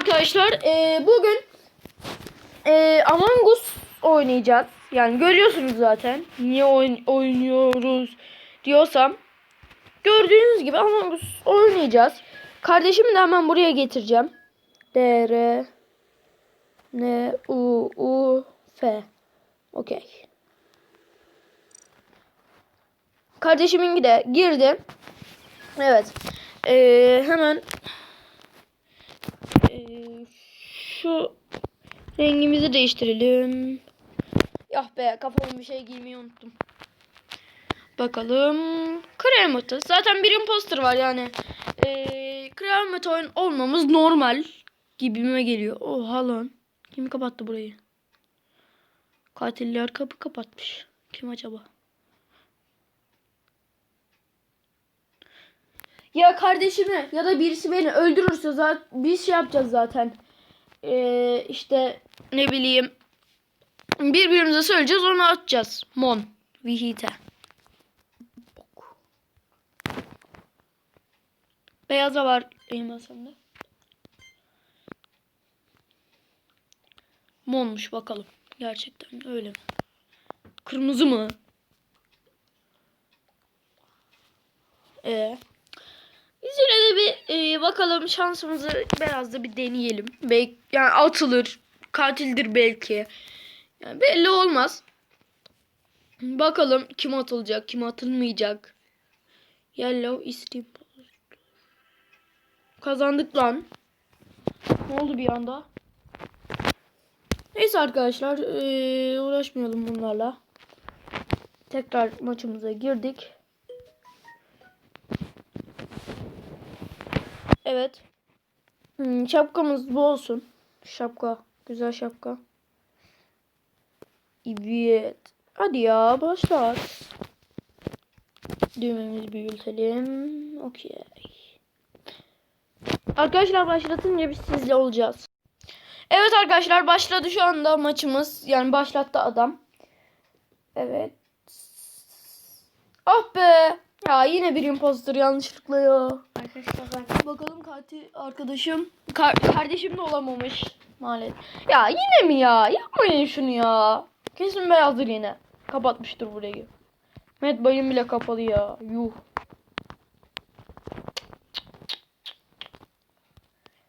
arkadaşlar e, bugün e, Among Us oynayacağız. Yani görüyorsunuz zaten niye oyn- oynuyoruz diyorsam. Gördüğünüz gibi Among Us oynayacağız. Kardeşimi de hemen buraya getireceğim. D, R, N, U, U, F. Okey. Kardeşimin de girdi. Evet. Ee, hemen şu rengimizi değiştirelim. Yah be kafama bir şey giymeyi unuttum. Bakalım. Kremata. Zaten bir imposter var yani. Ee, kremata oyun olmamız normal gibime geliyor. Oha lan. Kim kapattı burayı? Katiller kapı kapatmış. Kim acaba? Ya kardeşimi ya da birisi beni öldürürse zaten biz şey yapacağız zaten. Ee, işte ne bileyim birbirimize söyleyeceğiz onu atacağız. Mon. Vihite. Beyaza var elmasında. Monmuş bakalım. Gerçekten öyle mi? Kırmızı mı? Ee, yine de bir e, bakalım şansımızı biraz da bir deneyelim. Belki yani atılır, katildir belki. Yani belli olmaz. Bakalım kim atılacak, kim atılmayacak. Yellow is imposter. Kazandık lan. Ne oldu bir anda? Neyse arkadaşlar eee, uğraşmayalım bunlarla. Tekrar maçımıza girdik. Evet. Hmm, şapkamız bu olsun. Şapka. Güzel şapka. Evet. Hadi ya başlat. Düğmemizi büyütelim. Okey. Arkadaşlar başlatınca biz sizle olacağız. Evet arkadaşlar başladı şu anda maçımız. Yani başlattı adam. Evet. Ah be. Ya yine bir imposter yanlışlıkla ya. Arkadaşlar ben Bakalım katil arkadaşım. Kar- kardeşim de olamamış. Maalesef. Ya yine mi ya? Yapmayın şunu ya. Kesin beyazdır yine. Kapatmıştır burayı. Met bayım bile kapalı ya. Yuh.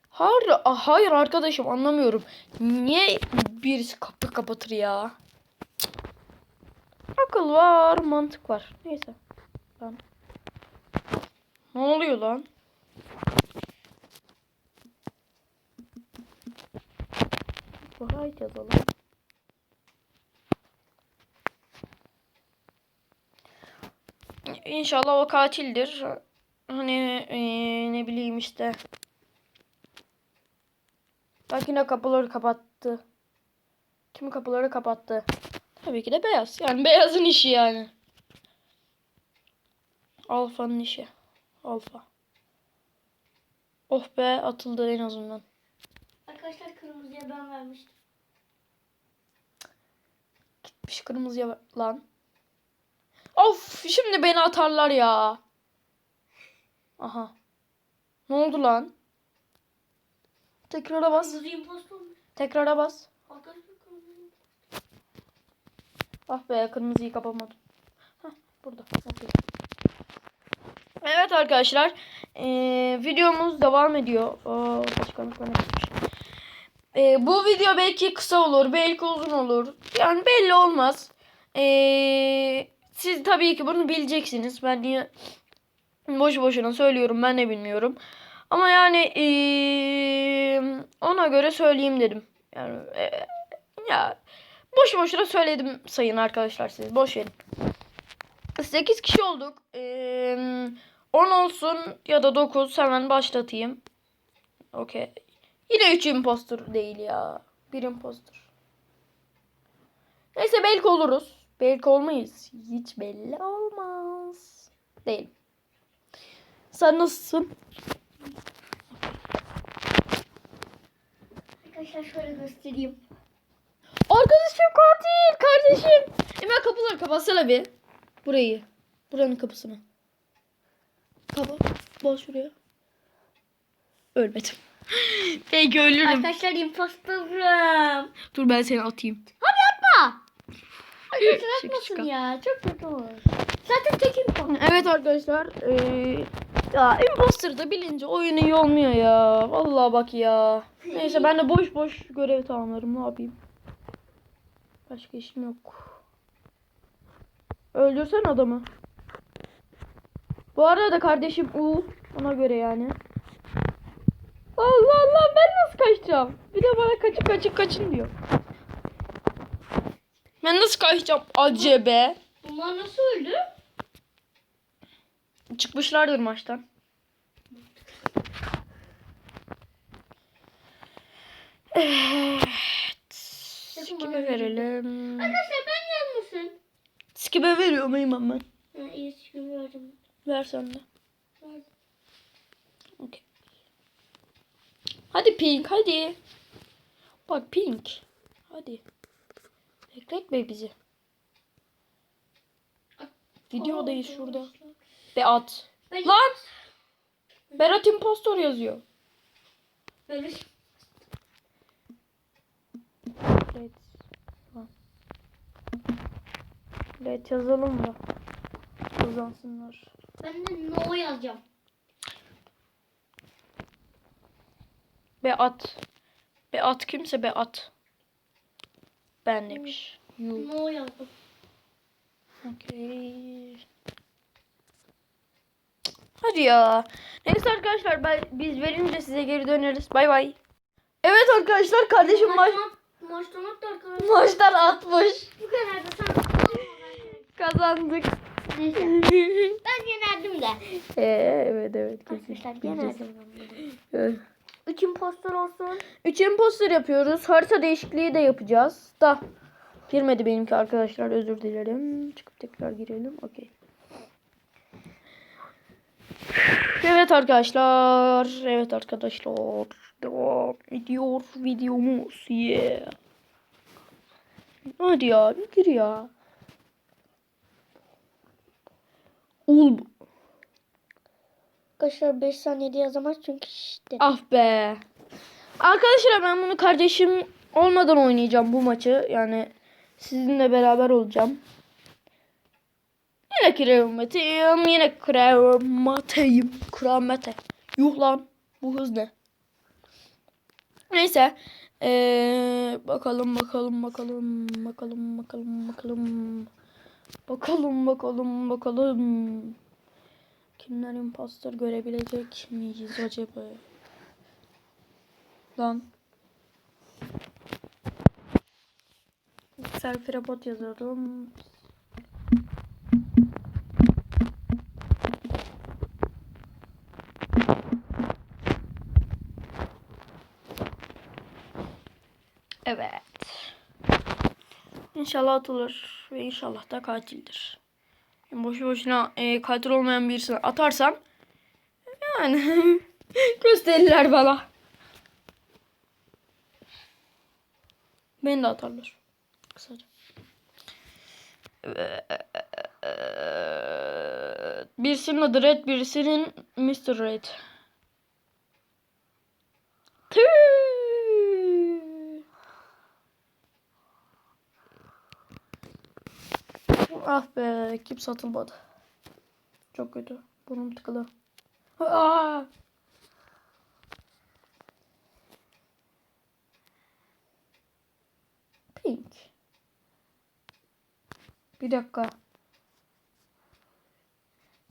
Hayır, hayır arkadaşım anlamıyorum. Niye birisi kapı kapatır ya? Akıl var, mantık var. Neyse. Ben... Ne oluyor lan? Vay yazalım. İnşallah o katildir. Hani eee, ne bileyim işte. Belki de kapıları kapattı. Kim kapıları kapattı? Tabii ki de beyaz. Yani beyazın işi yani. Alfa'nın işi. Alfa. Oh be atıldı en azından. arkadaşlar kırmızıya ben vermiştim. Gitmiş kırmızıya lan. Of şimdi beni atarlar ya. Aha. Ne oldu lan? Tekrara bas. Tekrara bas. Ah be kırmızıyı kapamadım. Heh, burada. Okey. Evet arkadaşlar. eee, videomuz devam ediyor. Aa, başkanlık. Eee, bu video belki kısa olur. Belki uzun olur. Yani belli olmaz. Eee, siz tabii ki bunu bileceksiniz. Ben niye boş boşuna söylüyorum ben de bilmiyorum. Ama yani eee, ona göre söyleyeyim dedim. Yani eee, ya boş boşuna söyledim sayın arkadaşlar siz. Boş verin. 8 kişi olduk. Ee, 10 olsun ya da 9 hemen başlatayım. Okey. Yine 3 imposter değil ya. 1 imposter. Neyse belki oluruz. Belki olmayız. Hiç belli olmaz. Değil. Sen nasılsın? Arkadaşlar şöyle göstereyim. Arkadaşım katil kardeşim. Hemen kapıları kapatsana bir. Burayı. Buranın kapısını. Kapat. Bas şuraya. Ölmedim. Belki ölürüm. Arkadaşlar impostorum. Dur ben seni atayım. Atma. Arkadaşlar Şaka atmasın şaka. ya. Çok kötü olur. Zaten tek impostor. Evet arkadaşlar. eee, ya imposter da bilince oyun iyi olmuyor ya. Vallahi bak ya. Neyse ben de boş boş görev tamamlarım. Ne yapayım? Başka işim yok. Öldürsen adamı. Bu arada kardeşim U. Ona göre yani. Allah Allah ben nasıl kaçacağım? Bir de bana kaçın kaçın kaçın diyor. Ben nasıl kaçacağım acebe? Bunlar nasıl öldü? Çıkmışlardır maçtan. Evet. Skip'e verelim. Arkadaşlar ben yazmışsın. Skip'e veriyor muyum ama? Ha, iyi çıkın verdim. Ver sen de. Okey. Hadi Pink hadi. Bak Pink. Hadi. Bekletme bizi. Videodayız Aa, şurada. arkadaşlar. Beat. Ben Lan! Berat impostor yazıyor. Let's. Lan. Let yazalım da. Kazansınlar. Ben de no yazacağım. Beat. Beat kimse Beat. Ben demiş. You. No yazdım. Okey. Hadi ya. Neyse arkadaşlar ben, biz verince size geri döneriz. Bay bay. Evet arkadaşlar kardeşim maç, maçtan attı arkadaşlar. maçtan atmış. Bu kadar da sen. Kazandık. Neyse. Ben yenerdim de. Ee, evet evet. Arkadaşlar yenerdim. Evet. Üç impostor olsun. Üç imposter yapıyoruz. Harita değişikliği de yapacağız. Da girmedi benimki arkadaşlar. Özür dilerim. Çıkıp tekrar girelim. Okey. Evet arkadaşlar. Evet arkadaşlar. Devam ediyor videomuz. Yeah. Hadi ya. Gir ya. Ul. Arkadaşlar 5 saniyede yazamaz çünkü işte. Ah be. Arkadaşlar ben bunu kardeşim olmadan oynayacağım bu maçı. Yani sizinle beraber olacağım. Yine kremateyim. Yine kremateyim. Kramate. Yuh lan. Bu hız ne? Neyse. Ee, bakalım bakalım bakalım bakalım bakalım bakalım bakalım bakalım bakalım kimler imposter görebilecek miyiz acaba? Lan. Selfie robot yazıyorum. Evet. İnşallah atılır ve inşallah da katildir. Boşu boşuna e, katil olmayan birisini atarsam yani gösterirler bana. Beni de atarlar. Kısaca. Birisinin adı Red, birisinin Mr. Red. Tüh. Ah be, kim satılmadı. Çok kötü. Burnum tıkalı. Aa! Pink. Bir dakika.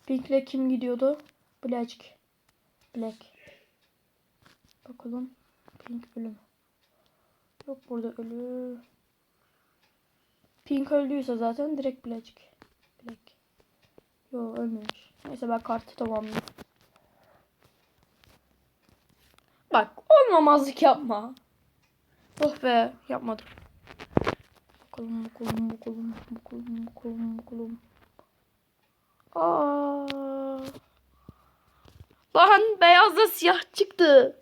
Pink'le kim gidiyordu? Black. Black. Bakalım. Pink ölüm. Yok burada ölü. Pink öldüyse zaten direkt Black. Black. Yo ölmemiş. Neyse ben kartı tamamlayayım. Bak olmamazlık yapma. Oh be yapmadım. Bakalım bakalım bakalım bakalım bakalım bakalım. Aa. Lan beyazla siyah çıktı.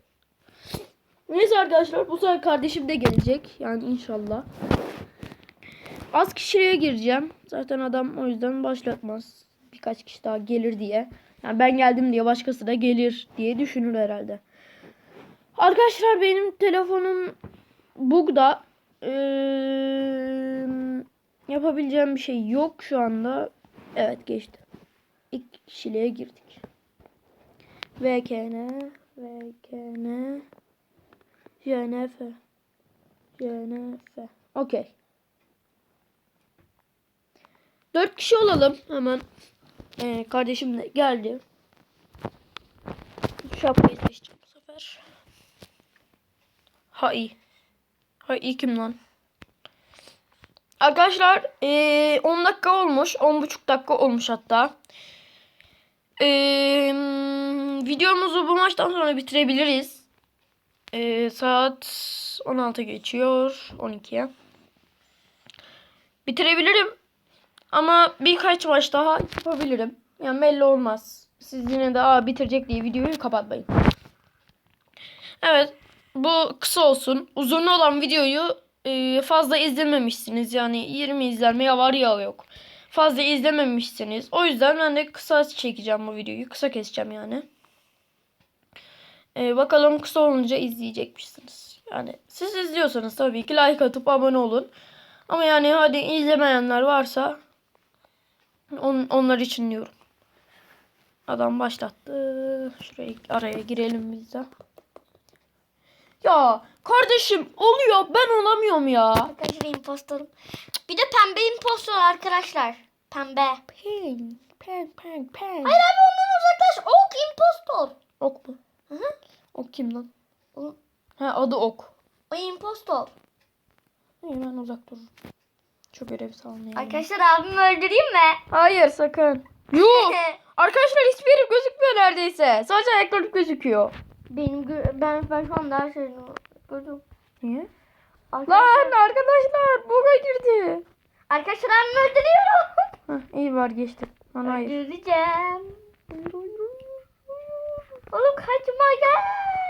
Neyse arkadaşlar bu sefer kardeşim de gelecek. Yani inşallah. Az kişiye gireceğim. Zaten adam o yüzden başlatmaz. Birkaç kişi daha gelir diye. Yani ben geldim diye başkası da gelir diye düşünür herhalde. Arkadaşlar benim telefonum bugda. Ee, yapabileceğim bir şey yok şu anda. Evet geçti. İlk kişiliğe girdik. VKN VKN JNF JNF Okey. Dört kişi olalım hemen. Ee, kardeşim de geldi. Şapkayı seçeceğim bu sefer. Ha iyi. Ha iyi kim lan? Arkadaşlar eee 10 dakika olmuş. 10,5 dakika olmuş hatta. Eee, videomuzu bu maçtan sonra bitirebiliriz. Eee, saat 16 geçiyor. 12'ye. Bitirebilirim. Ama birkaç maç daha yapabilirim. Yani belli olmaz. Siz yine de Aa, bitirecek diye videoyu kapatmayın. Evet. Bu kısa olsun. Uzun olan videoyu e, fazla izlememişsiniz. Yani 20 izlenme ya var ya yok. Fazla izlememişsiniz. O yüzden ben de kısa çekeceğim bu videoyu. Kısa keseceğim yani. E, bakalım kısa olunca izleyecekmişsiniz. Yani siz izliyorsanız tabii ki like atıp abone olun. Ama yani hadi izlemeyenler varsa on, onlar için diyorum. Adam başlattı. Şuraya araya girelim biz de. Ya kardeşim oluyor ben olamıyorum ya. Arkadaşlar impostorum. Bir de pembe impostor arkadaşlar. Pembe. Peng peng peng peng. Hayır abi ondan uzaklaş. Ok impostor. Ok mu? Hı hı. Ok kim lan? O, Ha adı Ok. o impostor. İyi ben uzak dururum. Şu görevi sağlayayım. Arkadaşlar abimi öldüreyim mi? Hayır sakın. Yok. Arkadaşlar hiçbir gözükmüyor neredeyse. Sadece ayakları gözüküyor. Benim ben ben şu anda her şeyini gördüm. Niye? Arkadaşlar, Lan arkadaşlar buga girdi. arkadaşlar abimi öldürüyorum. Hah, iyi var geçti. Lan hayır. Öldüreceğim. Oğlum kaçma gel.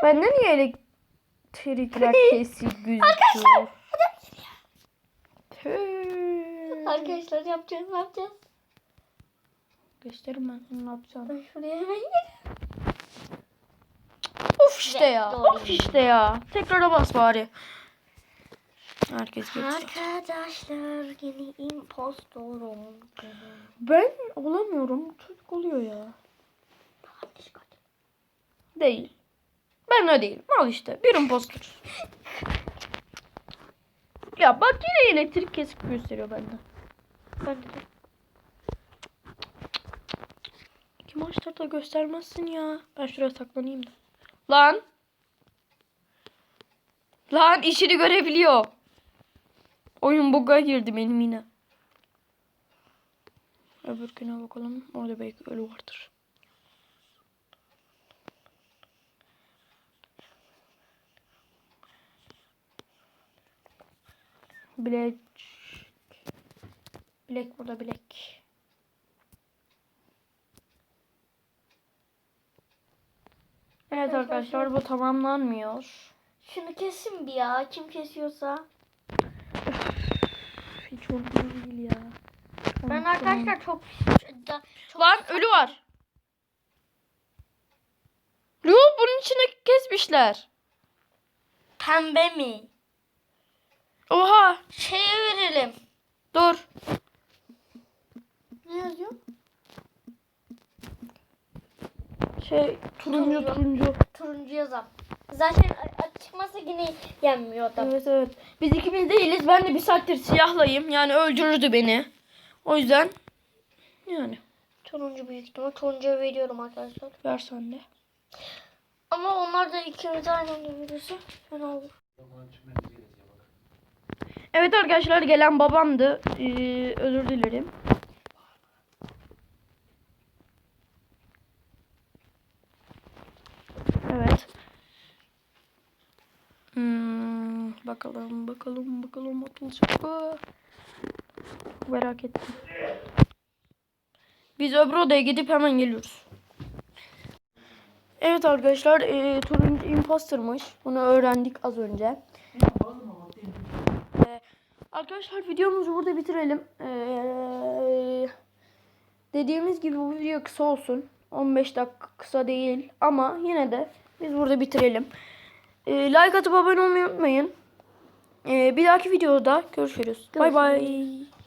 Bende niye elektrikler kesik gözüküyor? Arkadaşlar. Tüh. Arkadaşlar yapacağız ne yapacağız? Gösterim ben sana ne yapacağım. Ben şuraya hemen gidelim. Of işte ya. Doğru. Of işte ya. Tekrara bas bari. Herkes geçti. Arkadaşlar yeni impostorum. Ben olamıyorum. Çocuk oluyor ya. Değil. Ben de değilim. Al işte. Bir impostor. ya bak yine elektrik kesik gösteriyor bende. Ben de. İki maçlarda göstermezsin ya. Ben şuraya saklanayım da. Lan. Lan işini görebiliyor. Oyun bug'a girdi benim yine. Öbürküne bakalım. Orada belki ölü vardır. Bilek. Bilek burada bilek. Evet arkadaşlar bu tamamlanmıyor. Şunu kesin bir ya. Kim kesiyorsa. Hiç olgun değil ya. Ben arkadaşlar çok da, çok Lan ölü var. Yo bunun içine kesmişler. pembe mi? Oha. Şeye verelim. Dur. Ne yazıyor? Şey turuncu Turuncu. turuncu. Turuncu yazam. Zaten çıkmasa yine yenmiyor adam. Evet evet. Biz ikimiz değiliz. Ben de bir saattir siyahlayım. Yani öldürürdü beni. O yüzden yani Turuncu büyük ihtimal. Turuncuya veriyorum arkadaşlar. ver sen de. Ama onlar da ikimiz aynı anda verirse fena olur. Evet arkadaşlar gelen babamdı. Ee, özür dilerim. Evet. Hmm, bakalım bakalım bakalım atılacak mı? Merak ettim. Biz öbür odaya gidip hemen geliyoruz. Evet arkadaşlar e, turuncu impostermış. Bunu öğrendik az önce. Ee, arkadaşlar videomuzu burada bitirelim. Ee, dediğimiz gibi bu video kısa olsun. 15 dakika kısa değil ama yine de biz burada bitirelim. E, like atıp abone olmayı unutmayın. E, bir dahaki videoda görüşürüz. Bay bay.